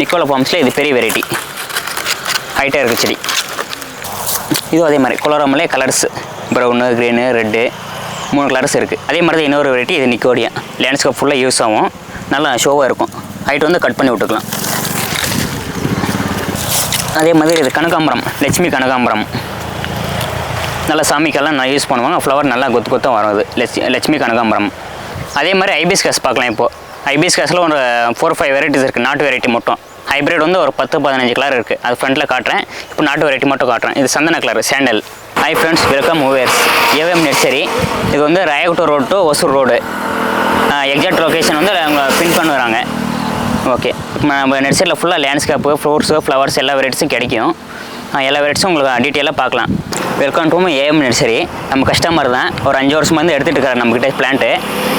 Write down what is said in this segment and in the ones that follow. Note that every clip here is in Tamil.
நிக்கோலா பாம்ஸில் இது பெரிய வெரைட்டி ஹைட்டாக இருக்குது செடி. இதுவும் அதே மாதிரி. குளோரமலே கலர்ஸ் ப்ரௌனு க்ரீனு ரெட்டு மூணு கலர்ஸ் இருக்குது அதே மாதிரி தான் இன்னொரு வெரைட்டி இது நிக்கோடியா லேண்ட்ஸ்கேப் ஃபுல்லாக யூஸ் ஆகும் நல்லா ஷோவாக இருக்கும். ஹைட் வந்து கட் பண்ணி விட்டுக்கலாம். அதே மாதிரி இது கனகாம்பரம். லட்சுமி கனகாம்பரம். நல்லா சாமிக்கெல்லாம் நல்லா யூஸ் பண்ணுவாங்க. ஃப்ளவர் நல்லா கொத்து கொத்தாக வரும் அது. லட்சுமி லட்சுமி கனகாம்பரம். அதே மாதிரி ஐபிஸ்கஸ் பார்க்கலாம் இப்போது ஐபிஸ்கஸில் ஒரு ஃபோர் ஃபைவ் வெரைட்டிஸ் இருக்குது நாட்டு வெரைட்டி மட்டும். ஹைப்ரிட் வந்து ஒரு பத்து பதினஞ்சு கலர் இருக்குது அது ஃப்ரண்ட்டில் காட்டுறேன். இப்போ நாட்டு வெரைட்டி மட்டும் காட்டுறேன். இது சந்தன colour sandal hi friends welcome மூவேர்ஸ் AVM nursery இது வந்து ராயகுட்டூர் road to Hosur road exact location வந்து அவங்க பின் பண்ணுறாங்க. ஓகே இப்போ நம்ம நெட்சரியில் ஃபுல்லாக லேண்ட்ஸ்கேப்பு ஃப்ரூட்ஸு ஃப்ளவர்ஸ் எல்லா வெரைட்டிஸும் கிடைக்கும். எல்லா வெரைட்டிஸும் உங்களுக்கு டீட்டெயிலாக பார்க்கலாம். வெல்கம் டு ஏஎம் நர்சரி நம்ம கஸ்டமர் தான். ஒரு அஞ்சு வருஷம் வந்து எடுத்துகிட்டு இருக்காரு நம்மக்கிட்ட பிளான்ட்டு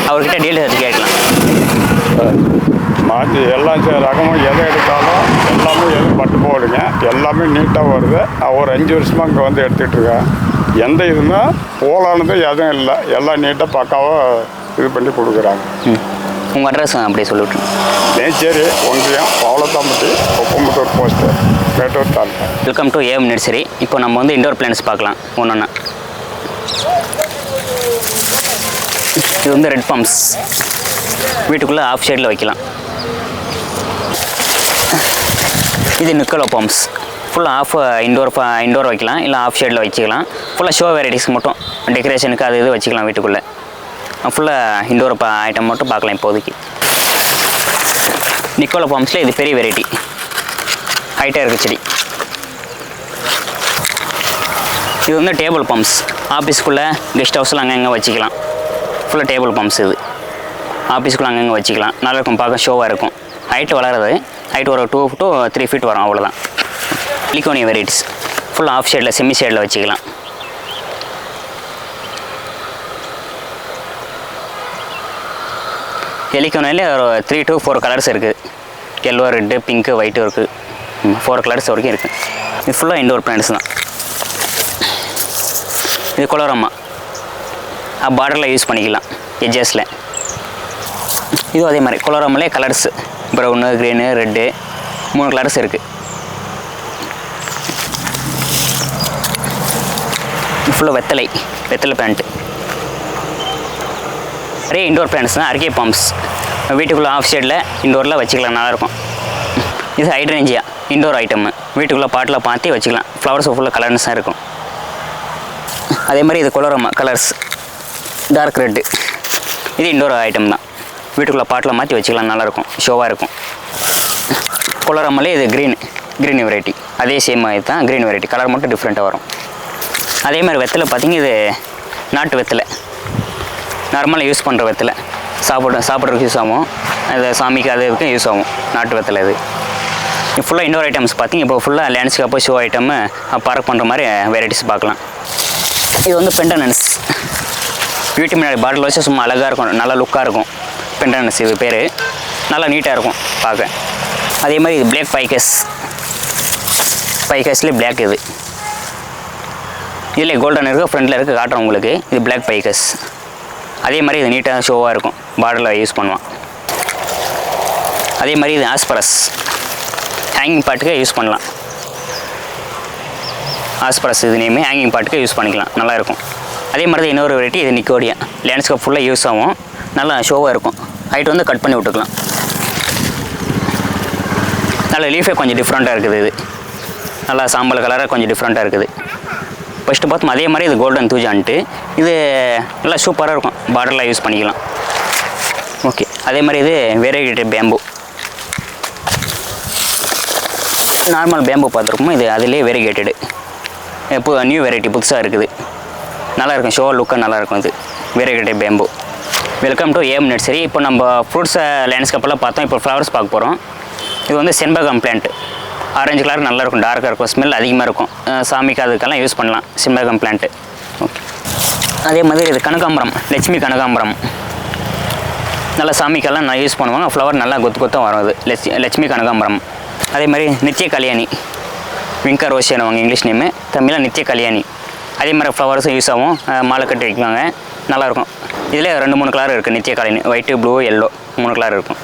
அவர்கிட்ட டீட்டெயில்ஸ் எடுத்து கேட்கலாம். மாற்றி எல்லாம் சே- ரகமும் எதை எடுத்தாலும் எல்லாமே எது பட்டு போடுங்க எல்லாமே நீட்டாக வருது. நான் ஒரு அஞ்சு வருஷமாக இங்கே வந்து எடுத்துகிட்டு இருக்கேன் எந்த இதுனா போலானது எதுவும் இல்லை. எல்லாம் நீட்டாக பக்காவாக இது பண்ணி கொடுக்குறாங்க. ம். உங்கள் அட்ரஸ் அப்படியே சொல்லிவிட்டு நேச்சேரி ஒன்றியம் Pavalathampatti ஒப்பம்பத்தூர் post Mettur taluka welcome to AM nursery இப்போ நம்ம வந்து இண்டோர் பிளான்ஸ் பார்க்கலாம். ஒன்று ஒன்றா இது வந்து ரெட் பம்ப்ஸ் வீட்டுக்குள்ளே ஆஃப் ஷேடில் வைக்கலாம். இது நிக்கலோ பம்ப்ஸ் ஃபுல்லாக ஆஃப் இண்டோர் இண்டோர் வைக்கலாம் இல்லை ஆஃப் ஷேடில் வச்சுக்கலாம். ஃபுல்லாக ஷோ வெரைட்டிஸ் மட்டும் டெக்கரேஷனுக்கு அது இது வச்சுக்கலாம் வீட்டுக்குள்ளே. ஃபுல்லாக இண்டோர் ஐட்டம் மட்டும் பார்க்கலாம் இப்போதைக்கு. நிக்கோலோ பம்ப்ஸில் இது பெரிய வெரைட்டி ஹைட்டாக இருக்குது செடி. இது வந்து டேபிள் பம்ப்ஸ் ஆஃபீஸ்க்குள்ளே கெஸ்ட் ஹவுஸில் அங்கங்கே வச்சுக்கலாம். ஃபுல்லாக டேபிள் பம்ப்ஸ் இது. ஆஃபீஸ்க்குள்ளே அங்கங்கே வச்சுக்கலாம். நல்லா இருக்கும் பார்க்க ஷோவாக இருக்கும். ஹைட் வளருது. ஹைட் ஒரு டூ டு த்ரீ ஃபீட் வரும் அவ்வளோதான் லிகோனிய வெரைட்டிஸ் ஃபுல் ஆஃப் ஷேடில் செமி ஷேடில் வச்சுக்கலாம். எலிக்கோனிலே ஒரு த்ரீ டு ஃபோர் கலர்ஸ் இருக்குது எல்லோ ரெட்டு பிங்க்கு ஒயிட்டு இருக்குது ஃபோர் கலர்ஸ் வரைக்கும் இருக்குது இது ஃபுல்லாக இண்டோர் பிளான்ட்ஸ் தான். இது குளோரம்மா பார்டரில் யூஸ் பண்ணிக்கலாம். எஜ்ஜஸில் இதுவும் அதே மாதிரி. குளோரம்லே கலர்ஸு ப்ரௌனு க்ரீனு ரெட்டு மூணு கலர்ஸ் இருக்குது ஃபுல்லாக வெத்தலை வெத்தலை பேண்ட்டு நிறைய இண்டோர் பேண்ட்ஸ் தான் அர்கே பம்ப்ஸ் வீட்டுக்குள்ளே ஆஃப் சைடில் இண்டோரில் வச்சுக்கலாம் நல்லாயிருக்கும். இது ஹைட்ரேஞ்சியா இண்டோர் ஐட்டம் வீட்டுக்குள்ளே பாட்டில் பார்த்து வச்சுக்கலாம். ஃப்ளவர்ஸ் ஃபுல்லாக கலர்ஸாக இருக்கும். அதே மாதிரி இது குளரமா கலர்ஸ் டார்க் ரெட்டு இது இண்டோர் ஐட்டம் தான். வீட்டுக்குள்ளே பாட்டில் மாற்றி வச்சுக்கலாம் நல்லாயிருக்கும். ஷோவாக இருக்கும். குளரமலே இது க்ரீன் க்ரீன் வெரைட்டி அதே சேம் இது தான் க்ரீன் வெரைட்டி கலர் மட்டும் டிஃப்ரெண்ட்டாக வரும். அதே மாதிரி வெத்தலை பார்த்தீங்க இது நாட்டு வெத்தலை. நார்மலாக யூஸ் பண்ணுற வெத்தலை. சாப்பிட சாப்பிட்றதுக்கு யூஸ் ஆகும். அது சாமிக்கு அது இதுக்கும் யூஸ் ஆகும். நாட்டு வெத்தலை இது. ஃபுல்லாக இண்டோர் ஐட்டம்ஸ் பார்த்தீங்கன்னா இப்போ ஃபுல்லாக லேண்ட்ஸ்கேப்பு ஷோ ஐட்டமு பார்க் பண்ணுற மாதிரி வெரைட்டிஸ் பார்க்கலாம். இது வந்து பெண்டனன்ஸ் பியூட்டி முன்னாடி பாட்டில் வச்சு சும்மா அழகாக இருக்கும் நல்லா லுக்காக இருக்கும். பெண்டனன்ஸ் இது பேர். நல்லா நீட்டாக இருக்கும் பார்க்க. அதே மாதிரி இது பிளாக் பைக்கஸ் பைக்கஸ்லேயே பிளாக் இது. இதில் கோல்டன் இருக்குது ஃப்ரண்டில் இருக்குது காட்டுறேன் உங்களுக்கு. இது பிளாக் பைக்கஸ் அதே மாதிரி இது நீட்டாக ஷோவாக இருக்கும். பார்டரில் யூஸ் பண்ணுவான். அதே மாதிரி இது ஆஸ்பரஸ் ஹேங்கிங் பாட்டுக்கு யூஸ் பண்ணலாம். ஆஸ்பரஸ் இது நேமே ஹேங்கிங் பாட்டுக்கு யூஸ் பண்ணிக்கலாம். நல்லாயிருக்கும் அதே மாதிரி தான் இன்னொரு வெரைட்டி இது நிக்கோடியா லேண்ட்ஸ்கேப் ஃபுல்லாக யூஸ் ஆகும். நல்லா ஷோவாக இருக்கும். ஹைட் வந்து கட் பண்ணி விட்டுக்கலாம். நல்ல லீஃபே கொஞ்சம் டிஃப்ரெண்ட்டாக இருக்குது இது. நல்லா சாம்பல் கலராக கொஞ்சம் டிஃப்ரெண்ட்டாக இருக்குது. ஃபஸ்ட்டு பார்த்தோம் அதே மாதிரி இது கோல்டன் தூஜான்ட்டு. இது நல்லா சூப்பராக இருக்கும். பார்டரில் யூஸ் பண்ணிக்கலாம். ஓகே அதே மாதிரி இது வேரியேட்டட் பேம்பு நார்மல் பேம்பு பார்த்துருக்கோமோ? இது அதிலே வெரிகேட்டடு இப்போ நியூ வெரைட்டி புதுசாக இருக்குது. நல்லாயிருக்கும் ஷோ லுக்காக நல்லாயிருக்கும் இது. Variegated bamboo welcome to AM nursery இப்போ நம்ம ஃப்ரூட்ஸ் லேண்ட்ஸ்கேப்பெல்லாம் uh, பார்த்தோம். இப்போ ஃப்ளவர்ஸ் பார்க்க போகிறோம் இது வந்து செண்பகம் பிளான்ட் ஆரஞ்சு கலர் நல்லா இருக்கும். டார்க்காக இருக்கும். ஸ்மெல் அதிகமாக இருக்கும். சாமிக்கு அதுக்கெல்லாம் யூஸ் பண்ணலாம். செண்பகம் பிளான்ட்டு ஓகே அதே மாதிரி இது கனகாம்பரம். லட்சுமி கனகாம்பரம். நல்லா சாமிக்கெல்லாம் நல்லா யூஸ் பண்ணுவாங்க. ஃப்ளவர் நல்லா கொத்து கொத்தம் வரும் அது. லட்சுமி லட்சுமி கனகாம்பரம். அதே மாதிரி நித்திய கல்யாணி. விங்கர் ரோஷியானவங்க இங்கிலீஷ் நேமு தமிழில் நித்திய கல்யாணி. அதே மாதிரி ஃப்ளவர்ஸும் யூஸ் ஆகும். மாலை கட்டி வைக்குவாங்க. நல்லாயிருக்கும் இதில் ரெண்டு மூணு கலர் இருக்குது நித்திய கல்யாணி ஒயிட்டு ப்ளூ எல்லோ மூணு கலர் இருக்கும்.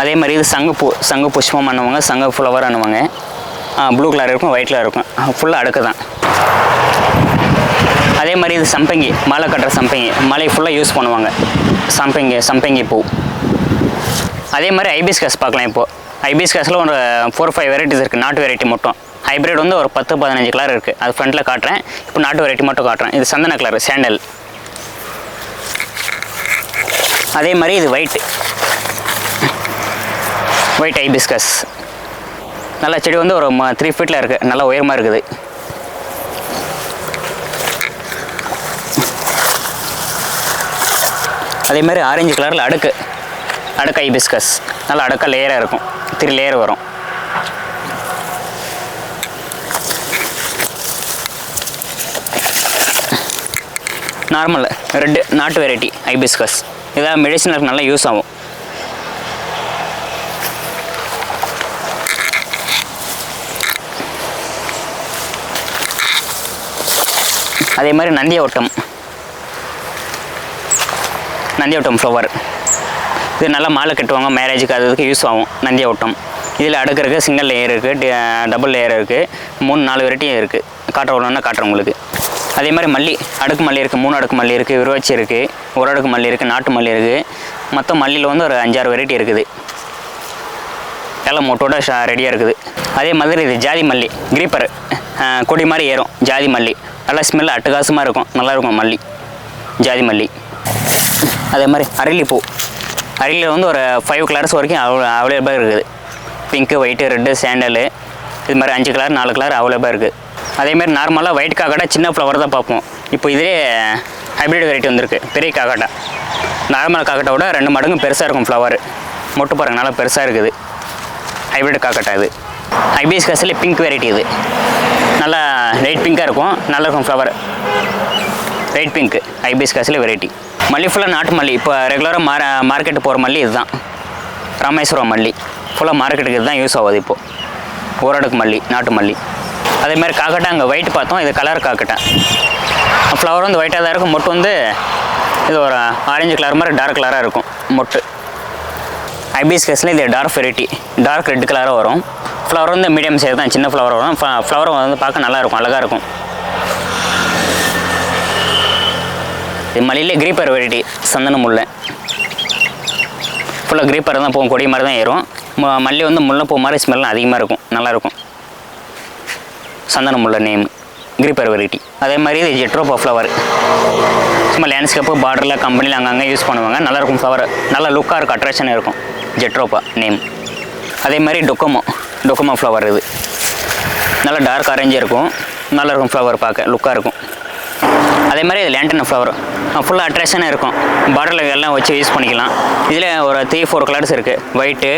அதே மாதிரி இது சங்குப்பூ சங்கு புஷ்பம் பண்ணுவாங்க சங்கு ஃப்ளவர் பண்ணுவாங்க ப்ளூ கலர் இருக்கும் ஒயிட் கலர் இருக்கும். ஃபுல்லாக அடுக்கு தான். அதே மாதிரி இது சம்பங்கி மாலை கட்டுற சம்பங்கி. மலை ஃபுல்லாக யூஸ் பண்ணுவாங்க. சம்பங்கி சம்பங்கி பூ. அதே மாதிரி ஐபிஸ்கஸ் பார்க்கலாம் இப்போது ஐபிஸ்கஸில் ஒரு ஃபோர் ஃபைவ் வெரைட்டிஸ் இருக்குது நாட்டு வெரைட்டி மட்டும். ஹைப்ரிட் வந்து ஒரு பத்து பதினஞ்சு கலர் இருக்குது அது ஃப்ரண்ட்டில் காட்டுறேன். இப்போ நாட்டு வெரைட்டி மட்டும் காட்டுறேன். இது சந்தன கலர் சேண்டல் அதே மாதிரி இது ஒயிட் ஒயிட் ஐபிஸ்கஸ் நல்ல செடி வந்து ஒரு த்ரீ ஃபீட்டில் இருக்குது நல்லா உயரமாக இருக்குது. அதே மாதிரி ஆரஞ்சு கலரில் அடுக்கு. அடுக்கு ஐபிஸ்கஸ் நல்லா அடுக்க லேயராக இருக்கும். த்ரீ லேயர் வரும். நார்மல் ரெட்டு நாட்டு வெரைட்டி ஐபிஸ்கஸ் இதான் மெடிசனுக்கு நல்லா யூஸ் ஆகும். அதே மாதிரி நந்தி ஓட்டம் நந்தி ஓட்டம் ஃப்ளவர் இது நல்லா மாலை கட்டுவாங்க மேரேஜுக்கு அதுக்கு யூஸ் ஆகும் நந்தியோட்டம் இதில் அடுக்கு இருக்குது சிங்கிள் லேயர் இருக்குது டபுள் லேயர் இருக்குது மூணு நாலு வெரைட்டியும் இருக்குது காட்டுற ஒன்றுன்னா காட்டுறேன் உங்களுக்கு. அதே மாதிரி மல்லி அடுக்கு மல்லி இருக்குது மூணு அடுக்கு மல்லி இருக்குது விருவாச்சி இருக்குது ஒரு அடுக்கு மல்லி இருக்குது நாட்டு மல்லி இருக்குது மொத்தம் மல்லியில் வந்து ஒரு அஞ்சாறு வெரைட்டி இருக்குது. எல்லாம் மொட்டோட ரெடியாக இருக்குது. அதே மாதிரி இது ஜாதி மல்லி கிரீப்பர் கொடி மாதிரி ஏறும் ஜாதி மல்லி. நல்லா ஸ்மெல் அட்டகாசமாக இருக்கும் நல்லாயிருக்கும் மல்லி ஜாதி மல்லி. அதே மாதிரி அரளிப்பூ அரளியில் வந்து ஒரு ஃபைவ் கலர்ஸ் வரைக்கும் அவ்வளோ அவைலபிளாக இருக்குது. பிங்க்கு ஒயிட்டு ரெட்டு சேண்டலு இது மாதிரி அஞ்சு கலர் நாலு கலர் அவைலபிளாக இருக்குது அதேமாதிரி நார்மலாக ஒயிட் காக்கடா சின்ன ஃப்ளவர் தான் பார்ப்போம். இப்போ இதே ஹைப்ரிட் வெரைட்டி வந்திருக்கு. பெரிய காக்காட்டா நார்மல் காக்கட்டை விட ரெண்டு மடங்கு பெருசாக இருக்கும் ஃப்ளவர் மொட்டு பாருங்க நல்லா பெருசாக இருக்குது. ஹைப்ரிட் காக்கட்டா இது. ஐபிஎஸ் ஹைபிஸ்கஸ்ல பிங்க் வெரைட்டி இது. நல்லா லைட் பிங்காக இருக்கும். நல்லா இருக்கும் ஃப்ளவர் லைட் பிங்க் ஹைபிஸ்கஸ்ல வெரைட்டி மல்லி ஃபுல்லாக நாட்டு மல்லி. இப்போ ரெகுலராக மார மார்க்கெட்டு போகிற மல்லி இதுதான். ராமேஸ்வரம் மல்லி. ஃபுல்லாக மார்க்கெட்டுக்கு இதுதான் யூஸ் ஆகுது இப்போது ஓரடுக்கு மல்லி நாட்டு மல்லி. அதே மாதிரி காக்கட்டை அங்கே ஒயிட் பார்த்தோம். இது கலர் காக்கட்டை. ஃப்ளவர் வந்து ஒயிட்டாக தான் இருக்கும். மொட்டு வந்து இது ஒரு ஆரஞ்சு கலர் மாதிரி டார்க் கலராக இருக்கும். மொட்டு. ஹைபிஸ்கஸில் இது டார்க் வெரைட்டி டார்க் ரெட் கலராக வரும். ஃப்ளவர் வந்து மீடியம் சைஸ் தான். சின்ன ஃப்ளவர் வரும். ஃப்ளவர் வந்து பார்க்க நல்லாயிருக்கும் அழகாக இருக்கும். இது மலையில் கிரீப்பர் வெரைட்டி சந்தன முல்லை. ஃபுல்லாக கிரீப்பர் தான் போகும் கொடி மாதிரி தான் ஏறும். ம- மல்லி வந்து முல்லைப்பூ மாதிரி ஸ்மெல்லாம் அதிகமாக இருக்கும். நல்லாயிருக்கும் சந்தனம் உள்ள நேம் கிரீப்பர் வெரைட்டி அதே மாதிரி இது ஜெட்ரோபா ஃப்ளவர் சும்மா லேண்ட்ஸ்கேப்பு பார்டரில் கம்பெனியில் அங்கங்கே யூஸ் பண்ணுவாங்க. நல்லாயிருக்கும் ஃப்ளவர் நல்லா லுக்காக இருக்கும் அட்ராக்ஷன் இருக்கும். ஜெட்ரோபா நேம் அதே மாதிரி டொக்கோமோ டொக்கோமோ ஃப்ளவர் இது. நல்லா டார்க் அரேஞ்சாக இருக்கும். நல்லா இருக்கும் ஃப்ளவர் பார்க்க. லுக்காக இருக்கும். அதே மாதிரி இது லேண்டன் ஃப்ளவர் ஃபுல்லாக அட்ராக்ஷனாக இருக்கும். பார்டரில் எல்லாம் வச்சு யூஸ் பண்ணிக்கலாம். இதில் ஒரு த்ரீ ஃபோர் கலர்ஸ் இருக்குது white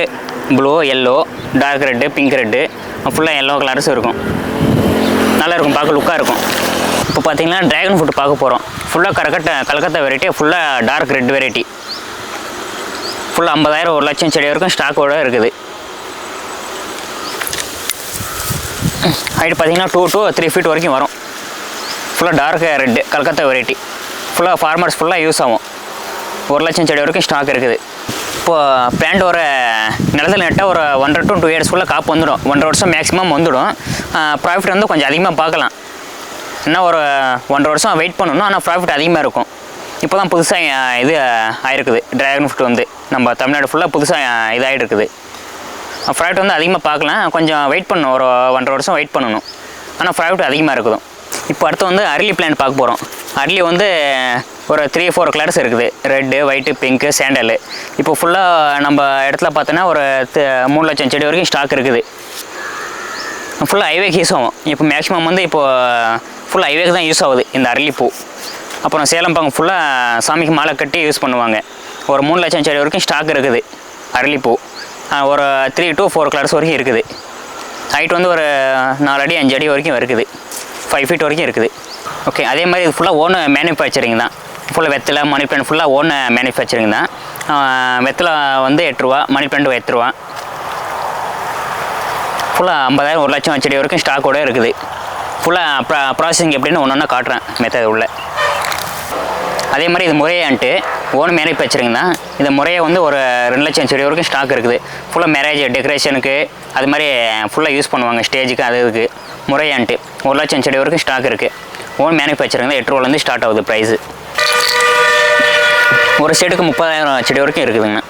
blue yellow dark red pink red ஃபுல்லாக எல்லோ கலர்ஸ் இருக்கும். நல்லா இருக்கும் பார்க்க லுக்காக இருக்கும். இப்போ பார்த்தீங்கன்னா ட்ராகன் ஃப்ரூட் பார்க்க போகிறோம் ஃபுல்லாக கரக்கட்டை கலக்கத்தா வெரைட்டி ஃபுல்லாக டார்க் ரெட் வெரைட்டி ஃபுல்லாக ஐம்பதாயிரம் ஒரு லட்சம் செடி வரைக்கும் ஸ்டாக்கோட இருக்குது. ஹைட் பார்த்தீங்கன்னா டூ டூ த்ரீ ஃபீட் வரைக்கும் வரும். ஃபுல்லாக டார்க் ரெட்டு கல்கத்தா வெரைட்டி ஃபுல்லாக ஃபார்மர்ஸ் ஃபுல்லாக யூஸ் ஆகும். ஒரு லட்சம் செடி வரைக்கும் ஸ்டாக் இருக்குது. இப்போது பிளான்ட் ஒரு நிலத்தில் நட்டால் ஒரு ஒன்றரை டு டூ இயர்ஸ் ஃபுல்லாக காப்பு வந்துடும். ஒன்றரை வருஷம் மேக்ஸிமம் வந்துடும். ப்ராஃபிட் வந்து கொஞ்சம் அதிகமாக பார்க்கலாம். இன்னும் ஒரு ஒன்றரை வருஷம் வெயிட் பண்ணணும் ஆனால் ப்ராஃபிட் அதிகமாக இருக்கும். இப்போ தான் புதுசாக இது ஆகிருக்குது ட்ராகன் ஃப்ரூட் வந்து. நம்ம தமிழ்நாடு ஃபுல்லாக புதுசாக இதாகிட்டு இருக்குது ப்ராஃபிட் வந்து அதிகமாக பார்க்கலாம். கொஞ்சம் வெயிட் பண்ணணும். ஒரு ஒன்றரை வருஷம் வெயிட் பண்ணணும். ஆனால் ப்ராஃபிட் அதிகமாக இருக்குது இப்போ அடுத்து வந்து அரளி பிளான்ட் பார்க்க போகிறோம் அரளி வந்து ஒரு த்ரீ ஃபோர் கலர்ஸ் இருக்குது. ரெட்டு ஒயிட்டு பிங்க்கு சேண்டலு இப்போ ஃபுல்லாக நம்ம இடத்துல பார்த்தோன்னா ஒரு மூணு லட்சம் செடி வரைக்கும் ஸ்டாக் இருக்குது. ஃபுல்லாக ஐவேக்கு யூஸ் ஆகும். இப்போ மேக்ஸிமம் வந்து இப்போ ஃபுல் ஐவேக்கு தான் யூஸ் ஆகுது இந்த அரளிப்பூ. அப்புறம் சேலம் பங்கு ஃபுல்லாக சாமிக்கு மாலை கட்டி யூஸ் பண்ணுவாங்க. ஒரு மூணு லட்சம் செடி வரைக்கும் ஸ்டாக் இருக்குது அரளிப்பூ. ஒரு த்ரீ டு ஃபோர் கலர்ஸ் வரைக்கும் இருக்குது. ஹைட் வந்து ஒரு நாலு அடி அஞ்சு அடி வரைக்கும் இருக்குது. ஃபைவ் ஃபீட் வரைக்கும் இருக்குது. ஓகே அதே மாதிரி இது ஃபுல்லாக ஓன் மேனுஃபேக்சரிங் தான். ஃபுல்லாக வெத்தலை மணி பிளான்ட் ஃபுல்லாக ஓன் மேனுஃபேக்சரிங் தான். வெத்தலை வந்து எட்டுருவா மணி பிளான்ட் எட்டு ஃபுல்லாக ஐம்பதாயிரம் ஒரு லட்சம் செடி வரைக்கும் ஸ்டாக்கோட இருக்குது. ஃபுல்லாக ப்ரா ப்ராசஸிங் எப்படின்னு ஒன்று ஒன்றா காட்டுறேன் மெத்தட் உள்ள. அதே மாதிரி இது முறையான்ட்டு ஓன் மேனுஃபேக்சரிங் தான். இந்த முறையை வந்து ஒரு ரெண்டு லட்சம் செடி வரைக்கும் ஸ்டாக் இருக்குது. ஃபுல்லாக மேரேஜ் டெக்கரேஷனுக்கு அது மாதிரி ஃபுல்லாக யூஸ் பண்ணுவாங்க ஸ்டேஜுக்கு அது இதுக்கு. முறையான்ட்டு ஒரு லட்சம் செடி வரைக்கும் ஸ்டாக் இருக்குது ஓன் மேனுஃபேக்சரிங் எட்டு ரூபாலேருந்து ஸ்டார்ட் ஆகுது ப்ரைஸு ஒரு செட்டுக்கு முப்பதாயிரம் செடி வரைக்கும் இருக்குதுங்க.